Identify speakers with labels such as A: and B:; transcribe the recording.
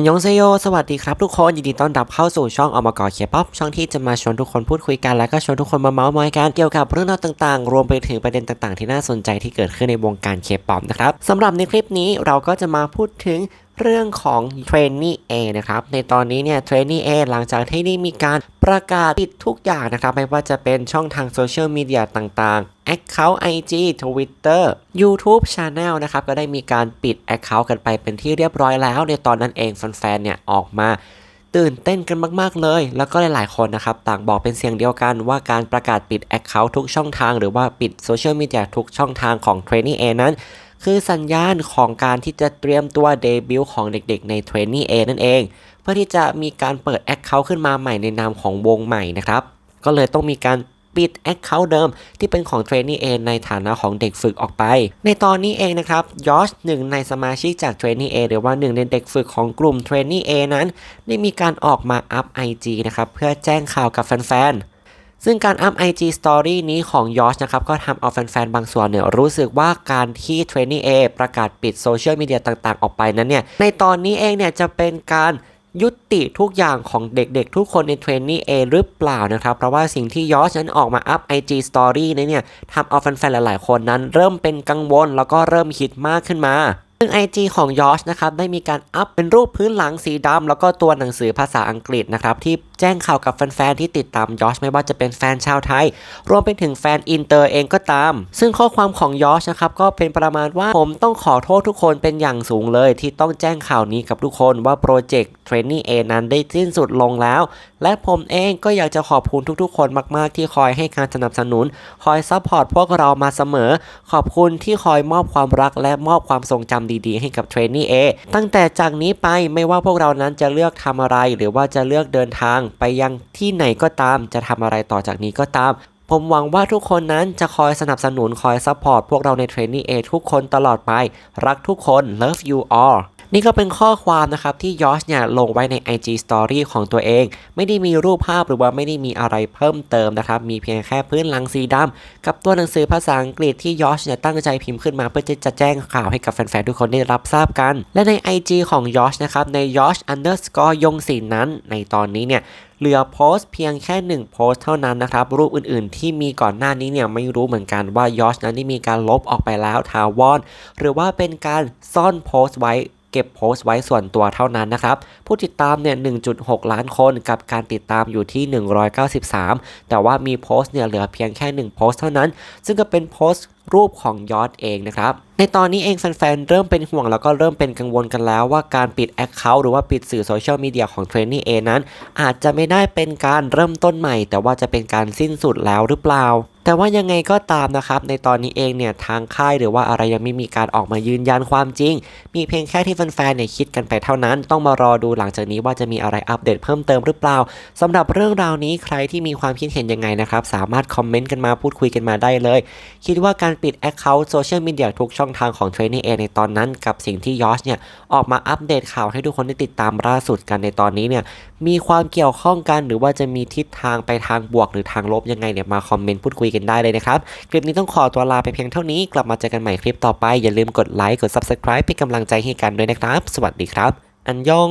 A: อันยองเซโย สวัสดีครับทุกคน ยินดีต้อนรับเข้าสู่ช่องอมกอเคป๊อปช่องที่จะมาชวนทุกคนพูดคุยกัน และก็ชวนทุกคนมาเมาส์มอยกันเกี่ยวกับเรื่องราวต่างๆ รวมไปถึงประเด็นต่างๆ ที่น่าสนใจที่เกิดขึ้นในวงการเคป๊อปนะครับสำหรับในคลิปนี้เราก็จะมาพูดถึง เรื่องของเทรนนี่เอนะครับ ในตอนนี้เนี่ยเทรนนี่เอหลังจากที่ได้มีการประกาศปิดทุกอย่างนะครับ ไม่ว่าจะเป็นช่องทางโซเชียลมีเดียต่างๆ Account IG Twitter YouTube Channel นะครับ ก็ได้มีการปิด Account กันไปเป็นที่เรียบร้อยแล้ว ในตอนนั้นเองแฟนๆเนี่ยออกมาตื่นเต้นกันมากๆเลย แล้วก็หลายๆคนนะครับ ต่างบอกเป็นเสียงเดียวกันว่าการประกาศปิด Account ทุกช่องทาง หรือว่าปิดโซเชียลมีเดียทุกช่องทางของ t r a i n i e A นั้น คือสัญญาณของการที่จะเตรียมตัวเดบิวต์ของเด็กๆใน t r a i n i e A นั่นเอง เพื่อที่จะมีการเปิด Account ขึ้นมาใหม่ในนามของวงใหม่นะครับ ก็เลยต้องมีการปิด Account เดิมที่เป็นของ t r a i n i e A ในฐานะของเด็กฝึกออกไป ในตอนนี้เองนะครับยอชหนึ่งในสมาชิกจาก t r a i n i e A หรือว่าหนึ่งในเด็กฝึกของกลุ่ม t r a i n i e A นั้น ได้มีการออกมาอัพ IG นะครับเพื่อแจ้งข่าวกับแฟนๆ ซึ่งการอัพ IG Story นี้ของยอชนะครับก็ทำเอาแฟนๆ บางส่วนเนี่ยรู้สึกว่าการที่ t r a i n i e A ประกาศปิดโซเชียลมีเดียต่างๆ ออกไปนั้นเนี่ยในตอนนี้เองเนี่ยจะเป็นการยุติทุกอย่างของเด็กๆ ทุกคนในเทรนนี่เอหรือเปล่านะครับ เพราะว่าสิ่งที่ยอชนั้นออกมาอัพ IG Story นี้เนี่ยทำเอาแฟนๆ หลายๆ คนนั้น เริ่มเป็นกังวลแล้วก็เริ่มคิดมากขึ้นมา ซึ่ง IG ของยอชนะครับได้มีการอัพเป็นรูปพื้นหลังสีดำแล้วก็ตัวหนังสือภาษาอังกฤษนะครับที่แจ้งข่าวกับแฟนๆที่ติดตามยอชไม่ว่าจะเป็นแฟนชาวไทย รวมไปถึงแฟนอินเตอร์เองก็ตาม ซึ่งข้อความของยอชนะครับก็เป็นประมาณว่าผมต้องขอโทษทุกคนเป็นอย่างสูงเลย ที่ต้องแจ้งข่าวนี้กับทุกคนว่าโปรเจกต์เทรนนี่เอนั้นได้สิ้นสุดลงแล้ว และผมเองก็อยากจะขอบคุณทุกๆ คนมากๆ ที่คอยให้การสนับสนุน คอยซัพพอร์ตพวกเรามาเสมอ ขอบคุณที่คอยมอบความรักและมอบความทรงจำดีๆ ให้กับเทรนนี่เอตั้งแต่จากนี้ไปไม่ว่าพวกเรานั้นจะเลือกทำอะไร หรือว่าจะเลือกเดินทางไปยังที่ไหนก็ตามจะทำอะไรต่อจากนี้ก็ตามผมหวังว่าทุกคนนั้นจะคอยสนับสนุนคอยซัพพอร์ตพวกเราในเทรนนี่เอทุกคนตลอดไป รักทุกคน love you all นี่ก็เป็นข้อความนะครับที่ยอชเนี่ยลงไว้ใน IG Story ของตัวเอง ไม่ได้มีรูปภาพหรือว่าไม่ได้มีอะไรเพิ่มเติมนะครับ มีเพียงแค่พื้นหลังสีดำกับตัวหนังสือภาษาอังกฤษที่ยอชเนี่ยตั้งใจพิมพ์ขึ้นมาเพื่อที่จะแจ้งข่าวให้กับแฟนๆ ทุกคนได้รับทราบกัน และใน IG ของยอชนะครับในยอช underscore ยงศิลนั้น ในตอนนี้เนี่ยเหลือโพสต์เพียงแค่ 1 โพสต์เท่านั้นนะครับ รูปอื่นๆ ที่มีก่อนหน้านี้เนี่ยไม่รู้เหมือนกันว่ายอชนั้นได้มีการลบออกไปแล้วทาวอนหรือว่าเป็นการซ่อนโพสต์ไว้ เก็บโพสต์ไว้ส่วนตัวเท่านั้นนะครับ ผู้ติดตามเนี่ย 1.6 ล้านคนกับการติดตามอยู่ที่ 193 แต่ว่ามีโพสต์เนี่ยเหลือเพียงแค่ 1 โพสต์เท่านั้น ซึ่งก็เป็นโพสต์รูปของยอดเองนะครับ ในตอนนี้เองแฟนๆ เริ่มเป็นห่วงแล้วก็เริ่มเป็นกังวลกันแล้วว่าการปิด Account หรือว่าปิดสื่อโซเชียลมีเดียของเทรนนี่เอนั้น อาจจะไม่ได้เป็นการเริ่มต้นใหม่ แต่ว่าจะเป็นการสิ้นสุดแล้วหรือเปล่า แต่ว่ายังไงก็ตามนะครับในตอนนี้เองเนี่ยทางค่ายหรือว่าอะไรยังไม่มีการออกมายืนยันความจริง มีเพียงแค่ที่แฟนๆเนี่ยคิดกันไปเท่านั้น ต้องมารอดูหลังจากนี้ว่าจะมีอะไรอัปเดตเพิ่มเติมหรือเปล่าสำหรับเรื่องราวนี้ใครที่มีความคิดเห็นยังไงนะครับสามารถคอมเมนต์กันมาพูดคุยกันมาได้เลย คิดว่าการปิด Account โซเชียลมีเดียทุกช่องทางของเทรนนี่เอในตอนนั้น กับสิ่งที่ยอชเนี่ยออกมาอัปเดตข่าวให้ทุกคนได้ติดตามล่าสุดกันในตอนนี้เนี่ยมีความเกี่ยวข้องกันหรือว่าจะมีทิศทางไปทางบวกหรือทางลบยังไงเนี่ยมาคอมเมนต์พูดคุยกันได้เลยนะครับ คลิปนี้ต้องขอตัวลาไปเพียงเท่านี้กลับมาเจอกันใหม่คลิปต่อไปอย่าลืมกดไลค์กด Subscribe เป็นกำลังใจให้กันด้วยนะครับ สวัสดีครับ อันยอง